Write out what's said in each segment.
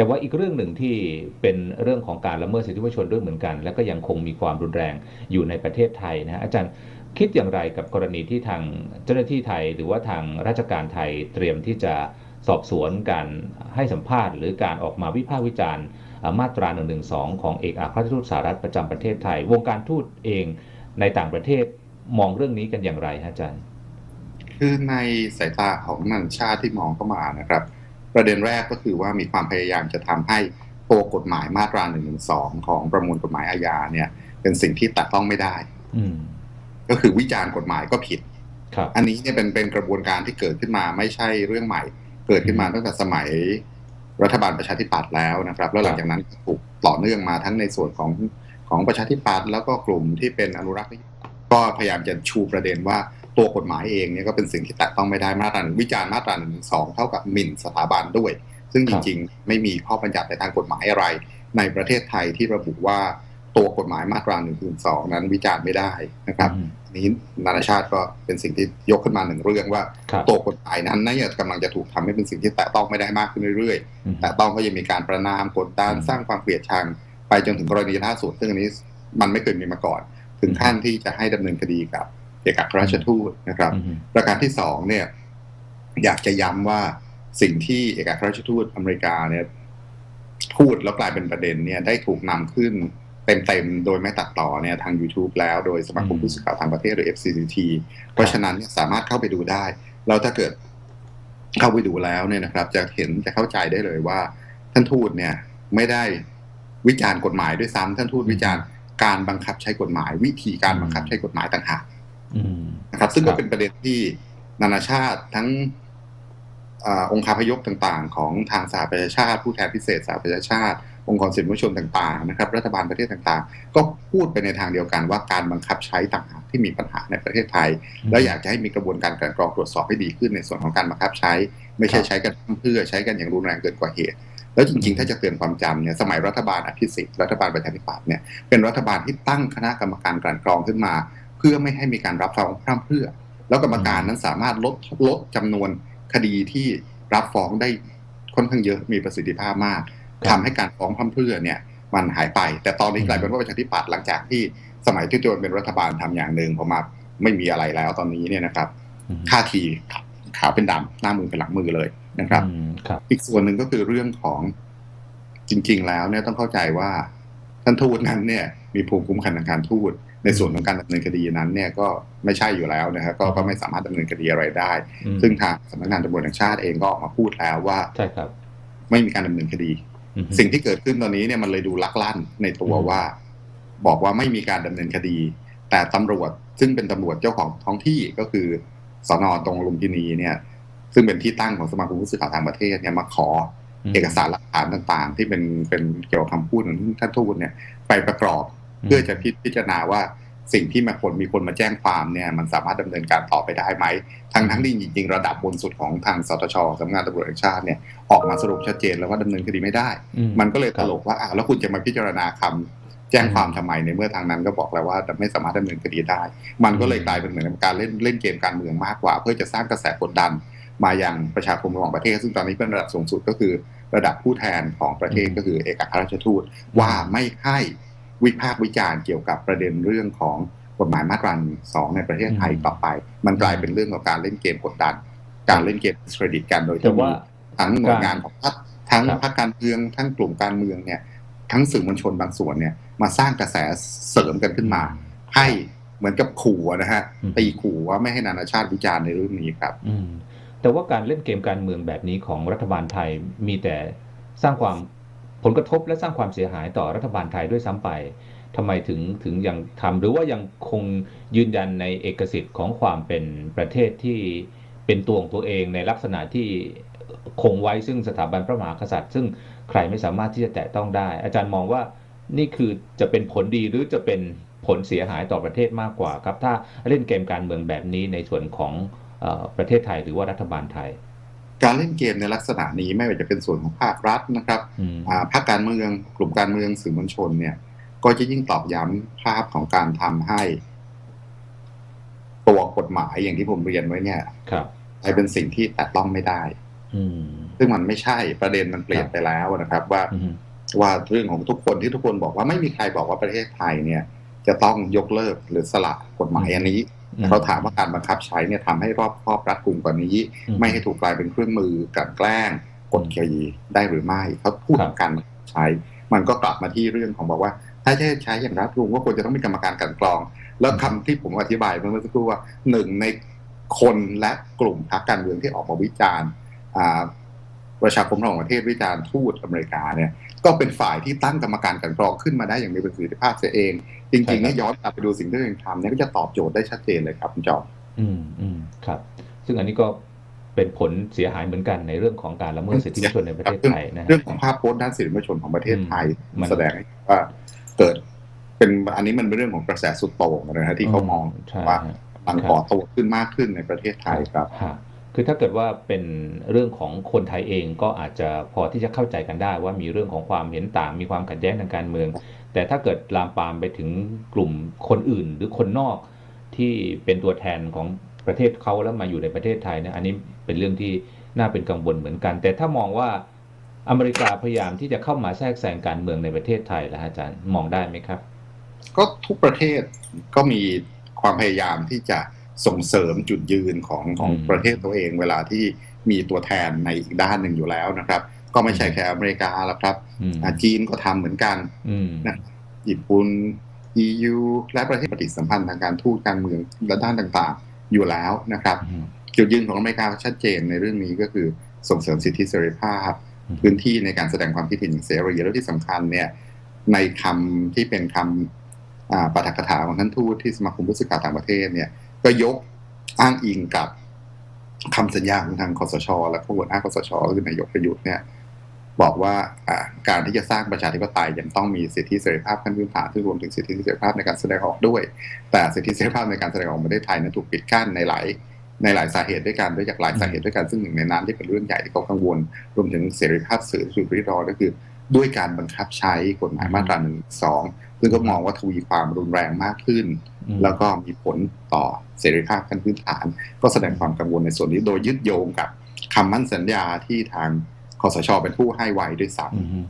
แต่ว่าอีกเรื่องหนึ่งที่เป็นเรื่องของการละเมิดสิทธิมนุษยชนด้วยเหมือนกัน และก็ยังคงมีความรุนแรงอยู่ในประเทศไทยนะฮะอาจารย์คิดอย่างไรกับกรณีที่ทางเจ้าหน้าที่ไทย หรือว่าทางราชการไทยเตรียมที่จะสอบสวนการให้สัมภาษณ์ หรือการออกมาวิพากษ์วิจารณ์ มาตรา1นึของเอกอัครราชทูตสหรัฐประจำประเทศไทย วงการทูตเองในต่างประเทศมองเรื่องนี้กันอย่างไรฮะอาจารย์ คือในสายตาของนานาชาติที่มองเข้ามานะครับ ประเด็นแรกก็คือว่ามีความพยายามจะทำให้ตัวกฎหมายมาตรา1นึของประมวลกฎหมายอาญาเนี่ย เป็นสิ่งที่ตัดต้องไม่ได้ อืมก็คือวิจารณ์กฎหมายก็ผิดครับอันนี้เนี่ยเป็นเป็นกระบวนการที่เกิดขึ้นมาไม่ใช่เรื่องใหม่ เกิดขึ้นมาตั้งแต่สมัยรัฐบาลประชาธิปัตย์แล้วนะครับ แล้วหลังจากนั้นก็ถูกต่อเนื่องมาทั้งในส่วนของของประชาธิปัตย์แล้วก็กลุ่มที่เป็นอนุรักษ์นิยมก็พยายามจะชูประเด็นว่า ตัวกฎหมายเองเนี่ยก็เป็นสิ่งที่แตะต้องไม่ได้มาตราหนึ่งวิจารณ์มาตราหนึ่งสองเท่ากับหมิ่นสถาบันด้วย ซึ่งจริงๆ ไม่มีข้อบัญญัติในทางกฎหมายอะไร ในประเทศไทยที่ระบุว่าตัวกฎหมายมาตราหนึ่งสองนั้นวิจารณ์ไม่ได้นะครับอืมอันนี้นานาชาติก็เป็นสิ่งที่ยกขึ้นมาหนึ่งเรื่องว่าครับตัวกฎหมายนั้นน่าจะกำลังจะถูกทำให้เป็นสิ่งที่แตะต้องไม่ได้มากขึ้นเรื่อยอืมๆแต่ต้องก็ยังมีการประนามกดดันอืมสร้างความเกลียดชัง ไปจนถึงกรณีล่าสุดซึ่งอันนี้มันไม่เคยมีมาก่อน ถึงขั้นที่จะให้ดำเนินคดีกับ เอกอัครราชทูตนะครับอืมประการที่สองเนี่ยอยากจะย้ำว่าสิ่งที่เอกอัครราชทูตอเมริกาเนี่ยพูดแล้วกลายเป็นประเด็นเนี่ยได้ถูกนำขึ้นเต็มๆ โดยไม่ตัดต่อเนี่ยทาง YouTube แล้วโดยสมาคมอืมผู้สื่อข่าวทางประเทศหรือ FCCT เพราะฉะนั้นเนี่ยสามารถเข้าไปดูได้ แล้วถ้าเกิดเข้าไปดูแล้วเนี่ยนะครับ จะเห็นจะเข้าใจได้เลยว่า ท่านทูตเนี่ยไม่ได้วิจารณ์กฎหมายด้วยซ้ำท่านทูตวิจารณ์การบังคับใช้กฎหมาย วิธีการบังคับใช้กฎหมายต่างหากอืม นะครับซึ่งครัก็บเป็นประเด็นที่นานาชาติทั้งอาองค์คาพยพต่างๆ ของทางสหประชาชาติ ผู้แทนพิเศษสหประชาชาติ องค์กรสิทธิมนุษยชนต่างๆนะครับ รัฐบาลประเทศต่างๆ ก็พูดไปในทางเดียวกันว่าการบังคับใช้ต่างหากที่มีปัญหาในประเทศไทย แล้วอยากจะให้มีกระบวนการกลั่นกรองตรวจสอบให้ดีขึ้นในส่วนของการบังคับใช้ ไม่ใช่ครับใช้กันเพื่อใช้กันอย่างรุนแรงเกินกว่าเหตุ แล้วจริงๆ ถ้าจะเตือนความจำเนี่ยสมัยรัฐบาลอภิสิทธิ์รัฐบาลประชาธิปัตย์เนี่ยเป็นรัฐบาลที่ตั้งคณะกรรมการกลั่นกรองขึ้นมา เพื่อไม่ให้มีการรับฟ้องพร่ำเพรื่อ แล้วกรรมการนั้นสามารถลดลดจำนวนคดีที่รับฟ้องได้ค่อนข้างเยอะมีประสิทธิภาพมากครับทำให้การฟ้องพร่ำเพรื่อเนี่ยมันหายไป แต่ตอนนี้กลายเป็นว่าประชาธิปัตย์หลังจากที่สมัยที่ตัวเองเป็นรัฐบาลทำอย่างหนึ่งพอมาไม่มีอะไรแล้วตอนนี้เนี่ยนะครับอืมท่าทีขาวเป็นดำหน้ามือเป็นหลังมือเลยนะครับอืมครับอีกส่วนหนึ่งก็คือเรื่องของจริง ๆ แล้วเนี่ยต้องเข้าใจว่าท่านทูตนั้นเนี่ย มีภูมิคุ้มกันทางการทูต ในส่วนของการดำเนินคดีนั้นเนี่ยก็ไม่ใช่อยู่แล้วนะครับก็ก็ไม่สามารถดำเนินคดีอะไรได้อืมซึ่งทางสำนักงานตำรวจแห่งชาติเองก็ออกมาพูดแล้วว่าใช่ครับ ไม่มีการดำเนินคดีอืมสิ่งที่เกิดขึ้นตอนนี้เนี่ยมันเลยดูลักลั่นในตัวอืมว่า บอกว่าไม่มีการดำเนินคดี แต่ตำรวจซึ่งเป็นตำรวจเจ้าของท้องที่ก็คือสอนอตรงลุมพินีเนี่ย ซึ่งเป็นที่ตั้งของสมาคมผู้สื่อข่าวต่างประเทศเนี่ยมาขอมเอกสารหลักฐานต่างๆ ที่เป็นเป็นเกี่ยวกับคำพูดของท่านทูตเนี่ย ไปประกอบ เพื่อจะพิพิจารณาว่าสิ่งที่มาคนมีคนมาแจ้งความเนี่ยมันสามารถดำเนินการต่อไปได้ไหมทั้งทั้งที่จริงๆระดับบนสุดของทางสตชสำนักงานตำรวจแห่งชาติเนี่ยออกมาสรุปชัดเจนแล้วว่าดำเนินคดีไม่ได้อืมันก็เลยตลกว่าอ้าวแล้วคุณจะมาพิจารณาคำแจ้งความทำไมในเมื่อทางนั้นก็บอกแล้วว่าไม่สามารถดำเนินคดีได้ มันก็เลยกลายเป็นเหมือนกับการเล่นเล่นเกมการเมืองมากกว่า เพื่อจะสร้างกระแสกดดัน มาอย่างประชาคมระหว่างประเทศ ซึ่งตอนนี้เป็นระดับสูงสุดก็คือ ระดับผู้แทนของประเทศอืมก็คือเอกอัครราชทูตว่าไม่ให้ วิพากษ์วิจารณ์เกี่ยวกับประเด็นเรื่องของกฎหมายมาตราสองในประเทศไทยต่อไป มันกลายเป็นเรื่องของการเล่นเกมกดดัน การเล่นเกมเครดิตกันโดยแต่ที่ว่าทั้งหน่วยงานของพรรคทั้งครับพรรคการเมืองทั้งกลุ่มการเมืองเนี่ยทั้งสื่อมวลชนบางส่วนเนี่ยมาสร้างกระแสเสริมกันขึ้นมา ให้เหมือนกับขู่อะนะฮะอืมตีขู่ว่าไม่ให้นานาชาติวิจารณ์ในเรื่องนี้ครับอืมแต่ว่าการเล่นเกมการเมืองแบบนี้ของรัฐบาลไทยมีแต่สร้างความ ผลกระทบและสร้างความเสียหายต่อรัฐบาลไทยด้วยซ้ำไปทำไมถึงถึงยังทำหรือว่ายังคงยืนยันในเอกสิทธิ์ของความเป็นประเทศที่เป็นตัวของตัวเองในลักษณะที่คงไว้ซึ่งสถาบันพระมหากษัตริย์ ซึ่งใครไม่สามารถที่จะแตะต้องได้ อาจารย์มองว่านี่คือจะเป็นผลดีหรือจะเป็นผลเสียหายต่อประเทศมากกว่าครับ ถ้าเล่นเกมการเมืองแบบนี้ในส่วนของอประเทศไทยหรือว่ารัฐบาลไทย การเล่นเกมในลักษณะนี้ไม่ว่าจะเป็นส่วนของภาครัฐนะครับอืมอ่าภาคการเมืองกลุ่มการเมืองสื่อมวลชนเนี่ย ก็จะยิ่งตอกย้ำภาพของการทำให้ ตัวกฎหมายอย่างที่ผมเรียนไว้เนี่ยครับกลายเป็นสิ่งที่แตะต้องไม่ได้อืมซึ่งมันไม่ใช่ประเด็นมันเปลี่ยนไปแล้วนะครับ ว่าอืมว่าเรื่องของทุกคนที่ทุกคนบอกว่าไม่มีใครบอกว่าประเทศไทยเนี่ย จะต้องยกเลิกหรือสละกฎหมายอันนี้อืม เขาถามว่าการบังคับใช้เนี่ยทำให้รอบครอบรัดกุมกว่านี้อืมไม่ให้ถูกกลายเป็นเครื่องมือกลันแกล้งกดขี่ได้หรือไม่เขาพูดครับถึงการบังคับใช้ มันก็กลับมาที่เรื่องของบอกว่า ถ้าจะใช้อย่างรัดกุมก็ควรจะต้องมีกรรมการกลันกรอง แล้วคำที่ผมอธิบายเมื่อสักครู่ว่าหนึ่งในคนและกลุ่มพรรคการเมืองที่ออกมาวิจารณ์อ่า ประชาคมระหว่างประเทศวิจารณ์ทูตอเมริกาเนี่ยก็เป็นฝ่ายที่ตั้งกรรมการกลันกรองขึ้นมาได้อย่างมีประสิทธิภาพเสียเองจใช่ริงๆครับเนี่ยย้อนกลับไปดูสิ่งที่ตัวเองทำเนี่ยก็จะตอบโจทย์ได้ชัดเจนเลยครับคุณจอมอืมอืมครับ ซึ่งอันนี้ก็เป็นผลเสียหายเหมือนกันในเรื่องของการละเมิดสิทธิมนุษยชนในประเทศไทยนะฮะเรื่องของภาพโพสต์ด้านสิทธิมนุษยชนของประเทศไทยอืมมันแสดงให้เห็นว่าเกิดเป็นอันนี้มันเป็นเรื่องของกระแสสุดโต่งนะฮะที่เขามองใช่ว่าฮะกำลังก่อตัวขึ้นมากขึ้นในประเทศไทยครับฮะ คือถ้าเกิดว่าเป็นเรื่องของคนไทยเองก็อาจจะพอที่จะเข้าใจกันได้ ว่ามีเรื่องของความเห็นต่างมีความขัดแย้งทางการเมือง แต่ถ้าเกิดลามปามไปถึงกลุ่มคนอื่น หรือคนนอกที่เป็นตัวแทนของประเทศเขาแล้วมาอยู่ในประเทศไทยเนะอันนี้เป็นเรื่องที่น่าเป็นกังวลเหมือนกัน แต่ถ้ามองว่าอเมริกาพยายามที่จะเข้ามาแทรกแซงการเมืองในประเทศไทยแล้วอาจารย์มองได้ไหมครับ ก็ทุกประเทศก็มีความพยายามที่จะ ส่งเสริมจุดยืนของของอืมประเทศตัวเองเวลาที่มีตัวแทนในอีกด้านหนึ่งอยู่แล้วนะครับ ก็ไม่ใช่แค่อเมริกาแล้วครับอืมอ่าจีนก็ทำเหมือนกันอืมนะญี่ปุ่น EU และประเทศปฏิสัมพันธ์ทางการทูตการเมืองและด้านต่างๆ อยู่แล้วนะครับอืมจุดยืนของอเมริกาชัดเจนในเรื่องนี้ก็คือส่งเสริมสิทธิเสรีภาพอืมพื้นที่ในการแสดงความคิดเห็นอย่างเสรีแล้วที่สำคัญเนี่ยในคำที่เป็นคำอ่าปาฐกถาของท่านทูตที่สมาคมผู้สื่อข่าวต่างประเทศเนี่ย ก็ยกอ้างอิงกับคำสัญญาของทางคอสช และขบวนหน้าคอสชก็คือนายกประยุทธ์เนี่ยบอกว่าการที่จะสร้างประชาธิปไตยยังต้องมีสิทธิเสรีภาพขั้นพื้นฐานซึ่รวมถึงสิทธิเสรีภาพในการแสดงออกด้วย แต่สิทธิเสรีภาพในการแสดงออกของประเทศไทยนั้นถูกปิดกั้นในหลายในหลายสาเหตุด้วยกันด้วยจากหลายสาเหตุด้วยกันซึ่งหนึ่งในนั้นที่เป็นเรื่องใหญ่ที่เขากังวล รวมถึงเสรีภาพสื่อสุดริรอก็คือ ด้วยการบังคับใช้กฎหมายมาตราหนึ่งสองซึ่งก็มองว่าทวีความรุนแรงมากขึ้นอืมแล้วก็มีผลต่อเสรีภาพขั้นพื้นฐาน ก็แสดงความกังวลในส่วนนี้โดยยึดโยงกับคำมั่นสัญญาที่ทางคอสชเป็นผู้ให้ไว้ด้วยซ้อืม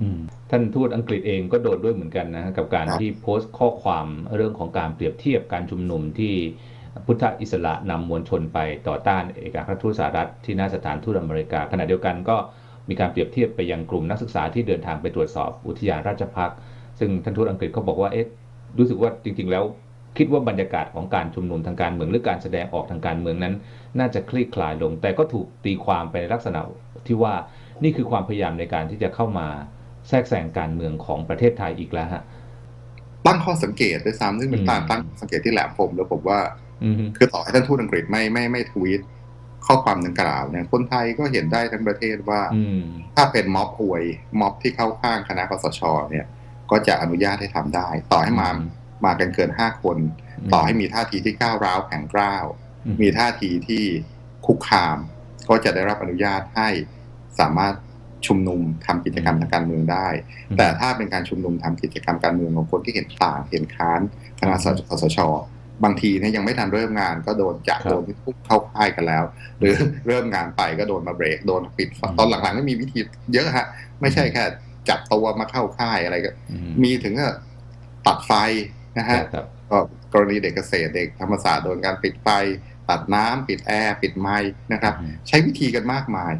อืมท่านทูตอังกฤษเองก็โดนด้วยเหมือนกันนะกับการครับที่โพสต์ข้อความเรื่องของการเปรียบเทียบการชุมนุมที่พุทธอิสระนำมวลชนไปต่อต้านเอกอัครทูตสหรัฐที่หน้าสถานทูตอเมริกาขณะเดียวกันก็ มีการเปรียบเทียบไปยังกลุ่มนักศึกษาที่เดินทางไปตรวจสอบอุทยานราชพักษ์ซึ่งท่านทูตอังกฤษเขาบอกว่าเอ๊ะรู้สึกว่าจริง ๆ แล้วคิดว่าบรรยากาศของการชุมนุมทางการเมืองหรือการแสดงออกทางการเมืองนั้น น่าจะคลี่คลายลง แต่ก็ถูกตีความไปในลักษณะที่ว่านี่คือความพยายามในการที่จะเข้ามาแทรกแซงการเมืองของประเทศไทยอีกแล้วฮะำตั้งข้อสังเกตด้วยซ้ำซึ่งเป็นอืมการตั้งสังเกตที่แหลมคมแล้วผมว่าอืมคือต่อให้ท่านทูตอังกฤษไม่ไม่ไม่ทวีต ข้อความดังกล่าวเนี่ยคนไทยก็เห็นได้ทั้งประเทศว่าอืมถ้าเป็นม็อบอวยม็อบที่เข้าข้างคณะคอสชเนี่ยก็จะอนุญาตให้ทำได้ ต่อให้มามากันเกินห้าคน ต่อให้มีท่าทีที่ก้าวร้าวแข็งกร้าวอืมมีท่าทีที่คุกคาม ก็จะได้รับอนุญาตให้สามารถชุมนุมทำกิจกรรมทางการเมืองได้ แต่ถ้าเป็นการชุมนุมทำกิจกรรมการเมืองของคนที่เห็นต่างเห็นค้านคณะคสช บางทีเนี่ยยังไม่ทันเริ่มงานก็โดนจับครับโดนที่คุกเข้าค่ายกันแล้ว หรือเริ่มงานไปก็โดนมาเบรกโดนปิดอืมตอนหลังๆก็มีวิธีเยอะฮะ ไม่ใช่แค่จับตัวมาเข้าค่ายอะไรก็อืมมีถึงกับตัดไฟนะฮะครับก็กรณีเด็กเกษตรเด็กธรรมศาสตร์โดนการปิดไฟตัดน้ำปิดแอร์ ปิดไม้นะครับอืมใช้วิธีกันมากมาย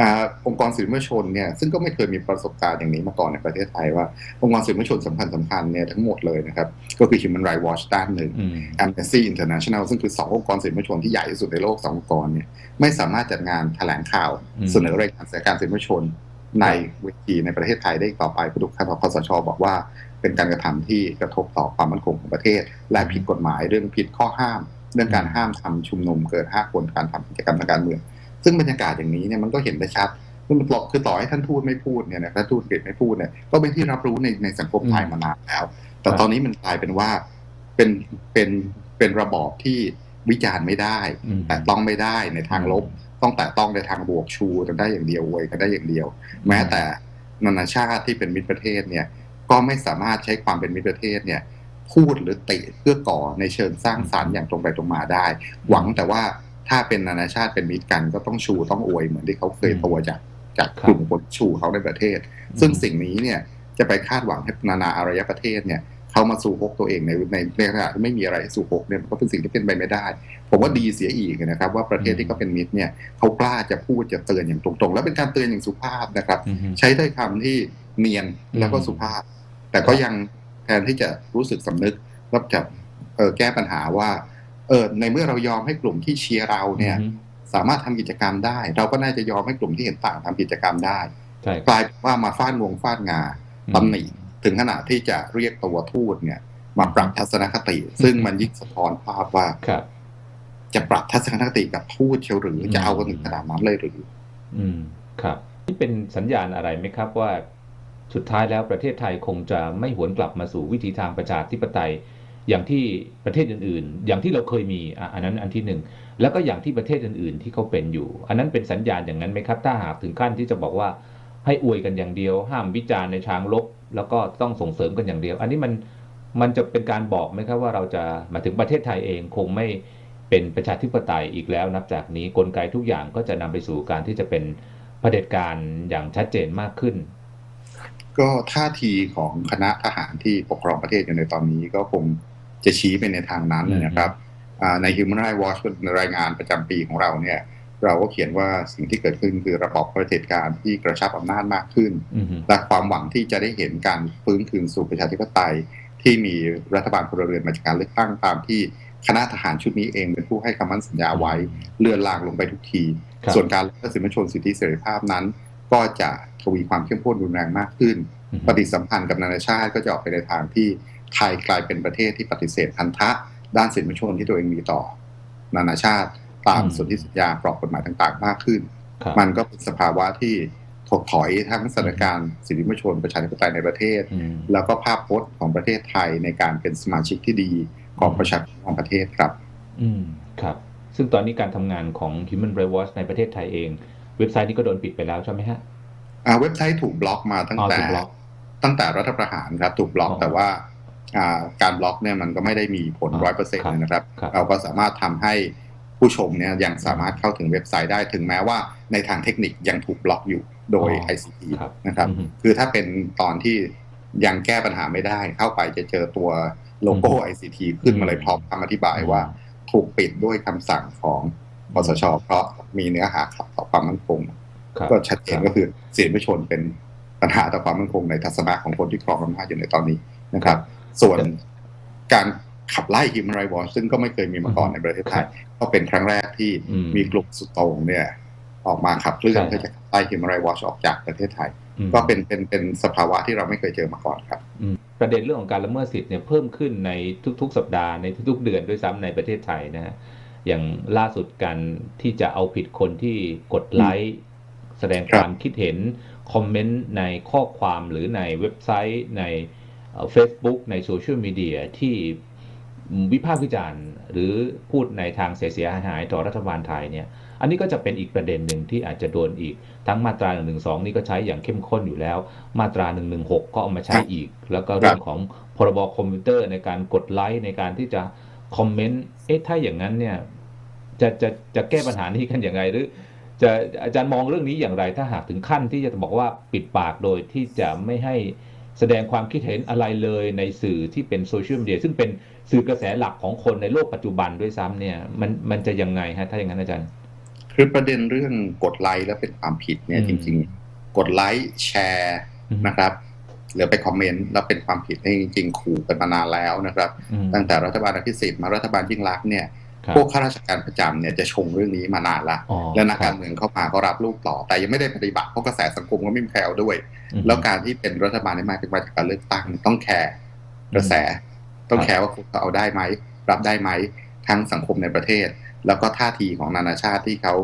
อาองค์กรสื่อมวลชนเนี่ยซึ่งก็ไม่เคยมีประสบการณ์อย่างนี้มาก่อนในประเทศไทยว่า องค์กรสื่อมวลชนสำคัญสำคัญเนี่ยทั้งหมดเลยนะครับ ก็คือ Human Rights Watch ด้านหนึ่งอืม Amnesty International ซึ่งคือสององค์กรสื่อมวลชนที่ใหญ่ที่สุดในโลกสององค์กรเนี่ยไม่สามารถจัดงานแถลงข่าวอืมเสนอรายการสถานการณ์สื่อมวลชน ในเวทีในประเทศไทยได้อีกต่อไปผู้ถูกคคสชบอกว่า เป็นการกระทำที่กระทบต่อความมั่นคงของประเทศ และผิดกฎหมายเรื่องผิดข้อห้าม เรื่องการห้ามทำชุมนุมเกินห้าคนการทำกิจกรรมทางการเมือง ซึ่งบรรยากาศอย่างนี้เนี่ยมันก็เห็นได้ชัดคือมันคือต่อให้ท่านทูตไม่พูดเนี่ยนะท่านทูตอังกฤษไม่พูดเนี่ยก็เป็นที่รับรู้ในในสังคมไทยมานานแล้ว แต่ตอนนี้มันกลายเป็นว่าเป็นเป็นเป็นระบอบที่วิจารณ์ไม่ได้อืมแต่ต้องไม่ได้ในทางลบ ต้องแต่ต้องในทางบวกชูกันได้อย่างเดียวอวยกันได้อย่างเดียว แม้แต่นานาชาติที่เป็นมิตรประเทศเนี่ยก็ไม่สามารถใช้ความเป็นมิตรประเทศเนี่ยพูดหรือติเพื่อก่อในเชิงสร้างสรรค์อย่างตรงไปตรงมาได้ หวังแต่ว่า ถ้าเป็นนานาชาติเป็นมิตรกันก็ต้องชูต้องอวยเหมือนที่เขาเคยอืมตัวจากจากครับกลุ่มคนชูเขาในประเทศ ซึ่งสิ่งนี้เนี่ยจะไปคาดหวังให้นานาอารยประเทศเนี่ยเขามาสู่ฮกตัวเองในในในขณะที่ไม่มีอะไรให้สู่ฮกเนี่ยมันก็เป็นสิ่งที่เป็นไปไม่ได้ ผมว่าดีเสียอีกนะครับ ว่าประเทศที่เขาเป็นมิตรเนี่ยเขากล้าจะพูดจะเตือนอย่างตรงๆ แล้วเป็นการเตือนอย่างสุภาพนะครับอืมใช้ถ้อยคำที่เนียนแล้วก็สุภาพ แต่ก็ยังแทนที่จะรู้สึกสำนึกแล้วจะเออแก้ปัญหาว่า เออในเมื่อเรายอมให้กลุ่มที่เชียร์เราเนี่ยอืมสามารถทำกิจกรรมได้ เราก็น่าจะยอมให้กลุ่มที่เห็นต่างทำกิจกรรมได้ใช่กลายเป็นว่ามาฟาดงวงฟาดงาตำหนิถึงขนาดที่จะเรียกตัวทูตเนี่ย มาปรับทัศนคติ ซึ่งมันยิ่งสะท้อนภาพว่าครับจะปรับทัศนคติกับทูตเชียวหรืออืมจะเอากันถึงขนาดนั้นเลยหรือ อืมครับนี่เป็นสัญญาณอะไรไหมครับว่าสุดท้ายแล้วประเทศไทยคงจะไม่หวนกลับมาสู่วิธีทางประชาธิปไตย อย่างที่ประเทศอื่นๆ อย่างที่เราเคยมีอันนั้นอันที่หนึ่งแล้วก็อย่างที่ประเทศอื่นๆ ที่เขาเป็นอยู่ อันนั้นเป็นสัญญาณอย่างนั้นไหมครับ ถ้าหากถึงขั้นที่จะบอกว่าให้อวยกันอย่างเดียว ห้ามวิจารณ์ในทางลบ แล้วก็ต้องส่งเสริมกันอย่างเดียว อันนี้มันมันจะเป็นการบอกไหมครับว่าเราจะมาถึงประเทศไทยเองคงไม่เป็นประชาธิปไตยอีกแล้ว นับจากนี้กลไกทุกอย่างก็จะนำไปสู่การที่จะเป็นเผด็จการอย่างชัดเจนมากขึ้น ก็ท่าทีของคณะทหารที่ปกครองประเทศอยู่ในตอนนี้ก็คง จะชี้ไปในทางนั้นนะครับอ่าใน Human Rights Watch ในรายงานประจำปีของเราเนี่ยเราก็เขียนว่าสิ่งที่เกิดขึ้นคือระบอบเผด็จการที่กระชับอำนาจมากขึ้นอือฮึและความหวังที่จะได้เห็นการฟื้นคืนสู่ประชาธิปไตย ที่มีรัฐบาลพลเรือนมาจากการเลือกตั้งตามที่คณะทหารชุดนี้เองเป็นผู้ให้คำมั่นสัญญาไว้เลือนลางลงไปทุกทีครับส่วนการละสิทธิมนุษยชนสิทธิเสรีภาพนั้น ก็จะทวีความเข้มข้นรุนแรงมากขึ้นอือฮึปฏิสัมพันธ์กับนานาชาติก็จะออกไปในทางที่ ไทยกลายเป็นประเทศที่ปฏิเสธพันธะ ด้านสิทธิมนุษยชนที่ตัวเองมีต่อ นานาชาติตามสนธิสัญญากรอบกฎหมายต่างๆ มากขึ้นครับมันก็เป็นสภาวะที่ถดถอยทั้งสถานการณ์สิทธิมนุษยชนประชาธิปไตยในประเทศอืมแล้วก็ภาพพจน์ของประเทศไทยในการเป็นสมาชิกที่ดีของประชาชนของประเทศครับ อืมครับ ซึ่งตอนนี้การทำงานของ Human Rights Watch ในประเทศไทยเอง เว็บไซต์นี้ก็โดนปิดไปแล้วใช่ไหมฮะอ่าเว็บไซต์ถูกบล็อกมาตั้งอ๋อแต่ถูกบล็อกตั้งแต่รัฐประหารครับถูกบล็อกอ๋อแต่ว่าอ่า การบล็อกเนี่ยมันก็ไม่ได้มีผลอ๋อร้อยเปอร์เซ็นต์ครับนะครับครับ เราก็สามารถทำให้ผู้ชมเนี่ยยังสามารถเข้าถึงเว็บไซต์ได้ถึงแม้ว่าในทางเทคนิคยังถูกบล็อกอยู่โดยอ๋อ ICT ครับนะครับอือฮึคือถ้าเป็นตอนที่ยังแก้ปัญหาไม่ได้เข้าไปจะเจอตัวโลโก้อืม ICT ขึ้นมาเลยพร้อมคำอธิบายว่าถูกปิดด้วยคำสั่งของคสชเพราะมีเนื้อหาขัดต่อความมั่นคงครับก็ชัดเจนครับก็คือเสียงประชาชนเป็นปัญหาต่อความมั่นคงในทัศนะของคนที่ครองอำนาจอยู่ในตอนนี้นะครับ ส่วนการขับไล่ Human Rights Watch ซึ่งก็ไม่เคยมีมาก่อนในประเทศไทย ก็เป็นครั้งแรกที่อืมมีกลุ่มสุดโต่งเนี่ย ออกมาขับเคลื่อนใช่เพื่อจะขับไล่ Human Rights Watch ออกจากประเทศไทยอืมก็เป็นเป็นเป็นสภาวะที่เราไม่เคยเจอมาก่อนครับอืมประเด็นเรื่องของการละเมิดสิทธิ์เนี่ยเพิ่มขึ้นในทุก ๆ สัปดาห์ในทุก ๆ เดือนด้วยซ้ำในประเทศไทยนะฮะอย่างล่าสุดการที่จะเอาผิดคนที่กดไลค์แสดงครับความคิดเห็นคอมเมนต์ในข้อความหรือในเว็บไซต์ใน เฟซบุ๊กในโซเชียลมีเดียที่วิพากษ์วิจารณ์ หรือพูดในทางเสียหายต่อรัฐบาลไทยเนี่ยอันนี้ก็จะเป็นอีกประเด็นหนึ่งที่อาจจะโดนอีก ทั้งมาตรา1นึนี่ก็ใช้อย่างเข้มข้นอยู่แล้ว มาตรา1นึก็เอามาใช้อีก แล้วก็เรื่องของพรบคอมพิวเตอร์ในการกดไลค์ในการที่จะคอมเมนต์เอ๊ะถ้าอย่างนั้นเนี่ยจะจะจะแก้ปัญหานี้กันอย่างไรหรือจะอาจารย์มองเรื่องนี้อย่างไรถ้าหากถึงขั้นที่จะบอกว่าปิดปากโดยที่จะไม่ให้ แสดงความคิดเห็นอะไรเลยในสื่อที่เป็นโซเชียลมีเดียซึ่งเป็นสื่อกระแสหลักของคนในโลกปัจจุบันด้วยซ้ำเนี่ยมันมันจะยังไงฮะถ้าอย่างนั้นอาจารย์ คือประเด็นเรื่องกดไลค์แล้วเป็นความผิดเนี่ยอืมจริง ๆ กดไลค์แชร์อืมนะครับหรือไปคอมเมนต์แล้วเป็นความผิดนี่จริงๆขู่กันมานานแล้วนะครับอืมตั้งแต่รัฐบาลอภิสิทธิ์มารัฐบาลยิ่งรักษณ์เนี่ยครับ พวกข้าราชการประจำเนี่ยจะชงเรื่องนี้มานานละอ๋อแล้วนักคกาบรเมืองเข้ามาก็รับลูกต่อ แต่ยังไม่ได้ปฏิบัติเพราะกระแสสังคมก็ไม่มีใครเอาด้วยอืมแล้วการที่เป็นรัฐบาลที่มาจากมาจากการเลือกตั้งต้องแคร์กระแส ต้องแคร์ว่าคุณเขาเอาได้ไหมรับได้ไหมทั้งสังคมในประเทศ แล้วก็ท่าทีของนานาชาติที่เขา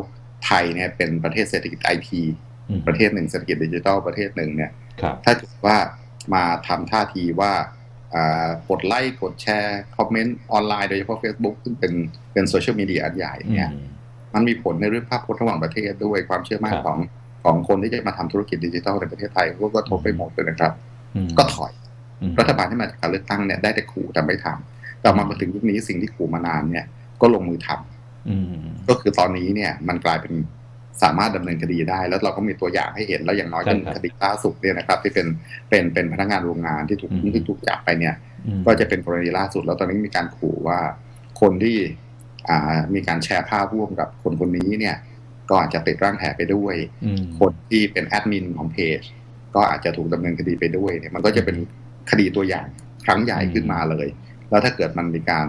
ไทยเนี่ยเป็นประเทศเศรษฐกิจไอทีอืมประเทศหนึ่งเศรษฐกิจดิจิทัลประเทศหนึ่งเนี่ยครับถ้าเกิดว่ามาทำท่าทีว่าอ่า กดไลค์กดแชร์คอมเมนต์ออนไลน์โดยเฉพาะ Facebook ซึ่งเป็นเป็นโซเชียลมีเดียอันใหญ่เนี่ยอืมมันมีผลในเรื่องภาพพจน์ระหว่างประเทศด้วยความเชื่อมั่นครับของของคนที่จะมาทำธุรกิจดิจิทัลในประเทศไทยก็กระทบไปหมดเลยนะครับอืมก็ถอยอืมรัฐบาลที่มาจากการเลือกตั้งเนี่ยได้แต่ขู่แต่ไม่ทำแต่มาถึงยุคนี้สิ่งที่ขู่มานานเนี่ยก็ลงมือทอืมก็คือตอนนี้เนี่ยมันกลายเป็น สามารถดำเนินคดีได้ แล้วเราก็มีตัวอย่างให้เห็นแล้วอย่างน้อยใช่ก็ครับคดีล่าสุดเนี่ยนะครับ ที่เป็นเป็นเป็นพนักงานโรงงานที่ถูกอืมที่ถูกจับไปเนี่ยอืมก็จะเป็นกรณีล่าสุด แล้วตอนนี้มีการขู่ว่าคนที่อ่ามีการแชร์ภาพร่วมกับคนคนนี้เนี่ย ก็อาจจะติดร่างแหไปด้วยอืมคนที่เป็นแอดมินของเพจก็อาจจะถูกดำเนินคดีไปด้วยเนี่ยมันก็จะเป็นคดีตัวอย่างครั้งใหญ่ขึ้นมาเลย แล้วถ้าเกิดมันมีการ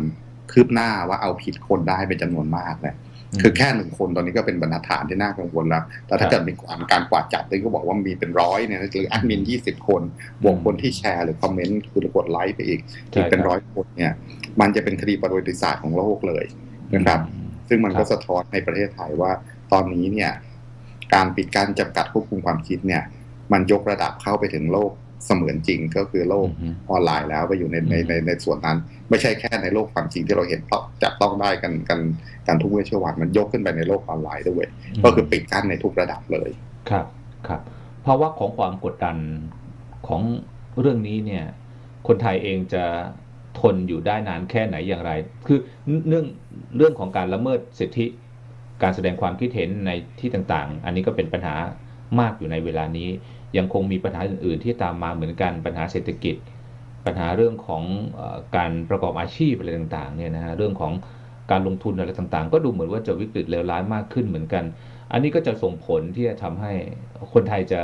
คืบหน้าว่าเอาผิดคนได้เป็นจำนวนมากเนี่ย คือแค่หนึ่งคนตอนนี้ก็เป็นบรรทัดฐานที่น่ากังวลแล้ว แต่ถ้าครับเกิดมีการการกวาดจับนี่ก็บอกว่ามีเป็นร้อยเนี่ยหรือแอดมินยี่สิบคน บวกคนที่แชร์หรือคอมเมนต์คือกดไลค์ไปอีกใช่อีกเป็นครับร้อยคนเนี่ย มันจะเป็นคดีประวัติศาสตร์ของโลกเลยนะครับอืมซึ่งมันครัก็บสะท้อนในประเทศไทยว่าตอนนี้เนี่ย การปิดการจำกัดควบคุมความคิดเนี่ย มันยกระดับเข้าไปถึงโลก เสมือนจริงก็คือโลกอืมออนไลน์แล้วไปอยู่ในในอืมในในส่วนนั้น ไม่ใช่แค่ในโลกความจริงที่เราเห็นต้องจับต้องได้กันกันกันทุกเวชวันมันยกขึ้นไปในโลกออนไลน์ด้วย ก็คือปิดกั้นในทุกระดับเลย ครับครับภาวะของความกดดันของเรื่องนี้เนี่ย คนไทยเองจะทนอยู่ได้นานแค่ไหนอย่างไร คือเรื่องเรื่องของการละเมิดสิทธิ การแสดงความคิดเห็นในที่ต่างๆ อันนี้ก็เป็นปัญหามากอยู่ในเวลานี้ ยังคงมีปัญหาอื่น ๆ ที่ตามมาเหมือนกันปัญหาเศรษฐกิจ ปัญหาเรื่องของเออการประกอบอาชีพอะไรต่างๆเนี่ยนะฮะเรื่องของการลงทุนอะไรต่างๆ ก็ดูเหมือนว่าจะวิกฤตเลวร้ายมากขึ้นเหมือนกัน อันนี้ก็จะส่งผลที่จะทำให้คนไทยจะ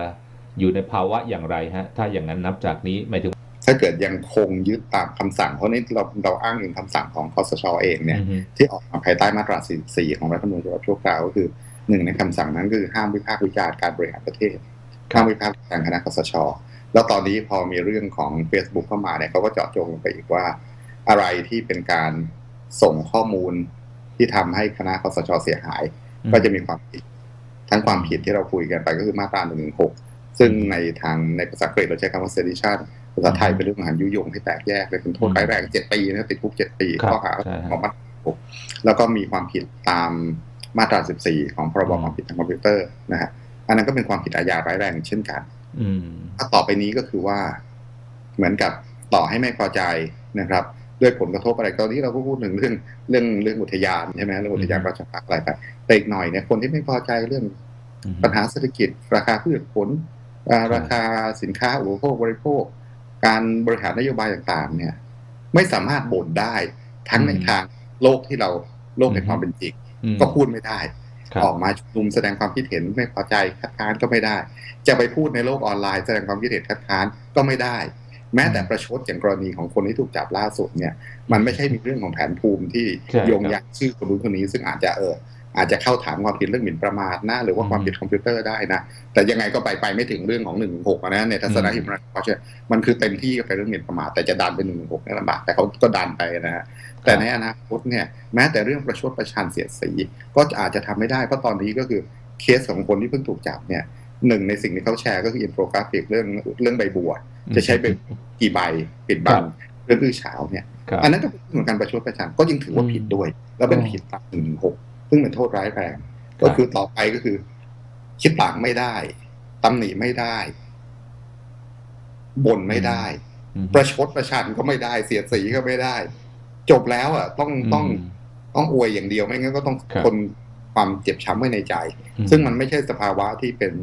อยู่ในภาวะอย่างไรฮะถ้าอย่างนั้นนับจากนี้หมายถึงถ้าเกิดยังคงยึดตามคำสั่ง เพราะนี่เราเราอ้างอิงคำสั่งของคอสชเองเนี่ยอือฮึที่ออกมาภายใต้มาตรา 44 ของรัฐธรรมนูญฉบับชั่วคราวก็คือหนึ่งในคำสั่งนั้นคือห้ามวิพากษ์วิจารณ์การบริหารประเทศ ห้ามวิพากษ์วิจารณ์คณะคอสช แล้วตอนนี้พอมีเรื่องของ Facebook เข้ามาเนี่ยเขาก็เจาะจงลงไปอีกว่า อะไรที่เป็นการส่งข้อมูลที่ทำให้คณะคอสชเสียหาย ก็จะมีความผิด ทั้งความผิดที่เราคุยกันไปก็คือมาตรา116ซึ่งในทางในภาษาอังกฤษเราใช้คำว่า sedition ภาษาไทยเป็นเรื่องของการยุยงให้แตกแยกเลยเป็นโทษร้ายแรงเจ็ดปีนะติดคุกเจ็ดปีครับข้อหาใช่ฮะของมาตรา16แล้วก็มีความผิดตามมาตรา 14 ของพรบอืมความผิดทางคอมพิวเตอร์นะฮะ อันนั้นก็เป็นความผิดอาญาร้ายแรงเช่นกันอืมถ้าต่อไปนี้ก็คือว่า เหมือนกับต่อให้ไม่พอใจนะครับ ด้วยผลกระทบอะไรตอนนี้เราก็พูดถึงเรื่องเรื่องเรื่องอุทยานใช่ไหมเรื่องอุทยานอืมราชพักษ์อะไรไปแต่อีกหน่อยเนี่ยคนที่ไม่พอใจเรื่องอืมปัญหาเศรษฐกิจ ราคาพืชผลอ่าใช่ราคาสินค้าอุปโภคบริโภค การบริหารนโยบายต่างๆ เนี่ย ไม่สามารถบ่นได้ทั้งในทางโลกที่เราโลกในความเป็นจริงอืมก็พูดไม่ได้ครับ ออกมาชุมนุมแสดงความคิดเห็นไม่พอใจคัดค้านก็ไม่ได้ จะไปพูดในโลกออนไลน์แสดงความคิดเห็นคัดค้านก็ไม่ได้ แม้แต่ประชดอย่างกรณีของคนที่ถูกจับล่าสุดเนี่ย มันไม่ใช่มีเรื่องของแผนภูมิที่ใช่ครับโยงยักชื่อคนนู้นคนนี้ซึ่งอาจจะเออ อาจจะเข้าถามความผิดเรื่องหมิ่นประมาทนะหรือว่าความผิดคอมพิวเตอร์ได้นะ แต่ยังไงก็ไปไปไม่ถึงเรื่องของหนึ่งหกนะในทัศนะอืมฮิมรันเพราะฉะมันคือเต็มที่ก็ไปเรื่องหมิ่นประมาทแต่จะดันไปหนึ่งหกนี่ลำบากแต่เขาก็ดันไปนะฮะแต่ในอนาคตเนี่ยแม้แต่เรื่องประชดประชันเสียดสี ก็อาจจะทำไม่ได้เพราะตอนนี้ก็คือเคสของคนที่เพิ่งถูกจับเนี่ยหนึ่งในสิ่งที่เขาแชร์ก็คืออินโฟกราฟิกเรื่องเรื่องใบบัวจะใช้ใบกี่ใบปิดบังเรื่องอื้อฉาวเนี่ยครับอันนั้นก็เป็นเรื่องของการประชดประชันก็ยังถือว่าผิดด้วย แล้วเป็นผิดตามหนึ่งหก ซึ่งเป็นโทษร้ายแรง ก็คือต่อไปก็คือ คิดต่างไม่ได้ตำหนิไม่ได้บ่นไม่ได้อืมประชดประชันก็ไม่ได้เสียดสีก็ไม่ได้ จบแล้วอะ ต้องต้องมต้องอวยอย่างเดียวไม่งั้นก็ต้องครับทนความเจ็บช้ำไว้ในใจอืซึ่งมันไม่ใช่สภาวะที่เป็น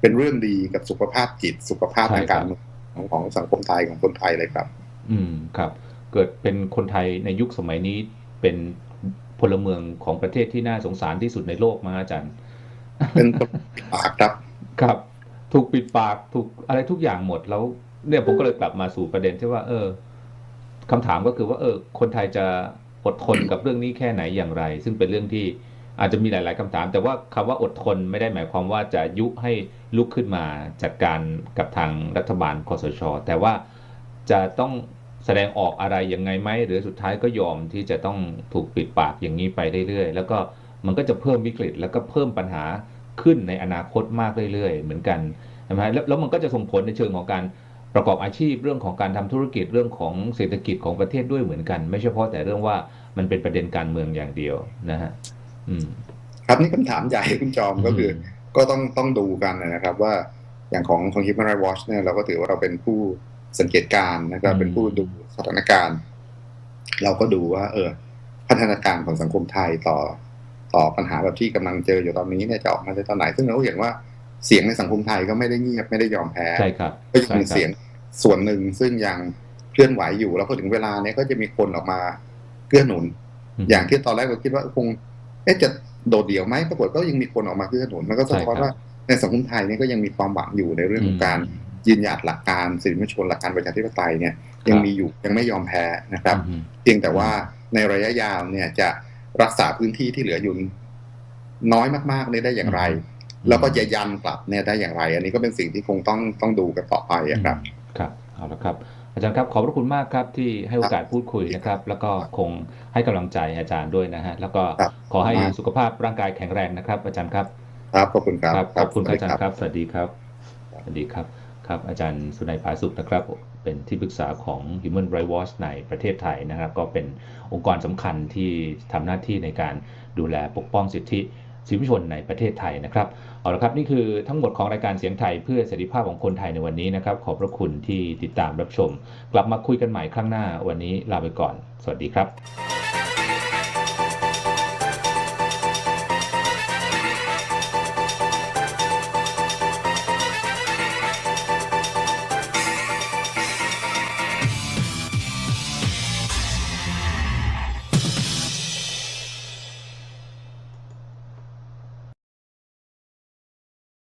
เป็นเรื่องดีกับสุขภาพจิตสุขภาพใช่ทางการเมืองของของสังคมไทยของคนไทยเลยครับ อืมครับ เกิดเป็นคนไทยในยุคสมัยนี้เป็น พลเมืองของประเทศที่น่าสงสารที่สุดในโลกมาอาจารย์ เป็นคนปิดปากครับ ครับ ถูกปิดปากถูกอะไรทุกอย่างหมดแล้ว เนี่ยผมก็เลยกลับมาสู่ประเด็นที่ว่า เออคำถามก็คือว่า เออ คนไทยจะอดทนกับเรื่องนี้แค่ไหนอย่างไร ซึ่งเป็นเรื่องที่อาจจะมีหลาย ๆคำถาม แต่ว่าคำว่าอดทนไม่ได้หมายความว่าจะยุให้ลุกขึ้นมาจัดการกับทางรัฐบาลคอสช แต่ว่าจะต้อง แสดงออกอะไรยังไงไหมหรือสุดท้ายก็ยอมที่จะต้องถูกปิดปากอย่างนี้ไปเรื่อยๆแล้วก็มันก็จะเพิ่มวิกฤตแล้วก็เพิ่มปัญหาขึ้นในอนาคตมากเรื่อยๆ เหมือนกันใช่ไหมแล้วแล้วมันก็จะส่งผลในเชิงของการประกอบอาชีพเรื่องของการทำธุรกิจเรื่องของเศรษฐกิจของประเทศด้วยเหมือนกัน ไม่เฉพาะแต่เรื่องว่ามันเป็นประเด็นการเมืองอย่างเดียวนะฮะอืมครับนี่คำถามใหญ่คุณจอมก็คือ ก็ต้องต้องดูกันนะครับว่าอย่างของของ Human Rights Watch เนี่ยเราก็ถือว่าเราเป็นผู้ สังเกตการณ์นะครับอืมเป็นผู้ดูสถานการณ์ เราก็ดูว่า เออ พัฒนาการของสังคมไทยต่อ ต่อปัญหาแบบที่กำลังเจออยู่ตอนนี้เนี่ยจะออกมาในตอนไหน ซึ่งเราก็เห็นว่าเสียงในสังคมไทยก็ไม่ได้เงียบไม่ได้ยอมแพ้ใช่ครับก็ยังมีใช่ครับเสียงส่วนหนึ่งซึ่งยังเคลื่อนไหวอยู่ แล้วพอถึงเวลาเนี้ยก็จะมีคนออกมาเกื้อหนุน อย่างที่ตอนแรกเราคิดว่าคงเอ๊ะจะโดดเดี่ยวไหมปรากฏก็ยังมีคนออกมาเกื้อหนุนมันก็สะท้อนใช่ครับว่าในสังคมไทยเนี่ยก็ยังมีความหวังอยู่ในเรื่องของการ ยืนหยัดหลักการสิทธิมนุษยชนหลักการประชาธิปไตยเนี่ยยังมีอยู่ยังไม่ยอมแพ้นะครับอืมเพียงแต่ว่าในระยะยาวเนี่ยจะรักษาพื้นที่ที่เหลืออยู่น้อยมากๆเนี่ยได้อย่างไร แล้วก็จะยันกลับเนี่ยได้อย่างไร อันนี้ก็เป็นสิ่งที่คงต้องต้องดูกันต่อไปอะครับครับเอาละครับอาจารย์ครับขอบพระคุณมากครับที่ให้โอกาสพูดคุยนะครับ แล้วก็คงให้กำลังใจอาจารย์ด้วยนะฮะแล้วก็ครับขอให้ครับสุขภาพร่างกายแข็งแรงนะครับ อาจารย์ครับ ครับขอบคุณครับขอบคุณครับอาจารย์สวัสดีครับ สวัสดีครับ สวัสดีครับ ครับอาจารย์สุนัยผาสุขนะครับ เป็นที่ปรึกษาของ Human Rights Watch ในประเทศไทยนะครับ ก็เป็นองค์กรสำคัญที่ทำหน้าที่ในการดูแลปกป้องสิทธิสิทธิชนในประเทศไทยนะครับเอาละครับนี่คือทั้งหมดของรายการเสียงไทยเพื่อเสรีภาพของคนไทยในวันนี้นะครับ ขอบพระคุณที่ติดตามรับชม กลับมาคุยกันใหม่ครั้งหน้าวันนี้ลาไปก่อน สวัสดีครับ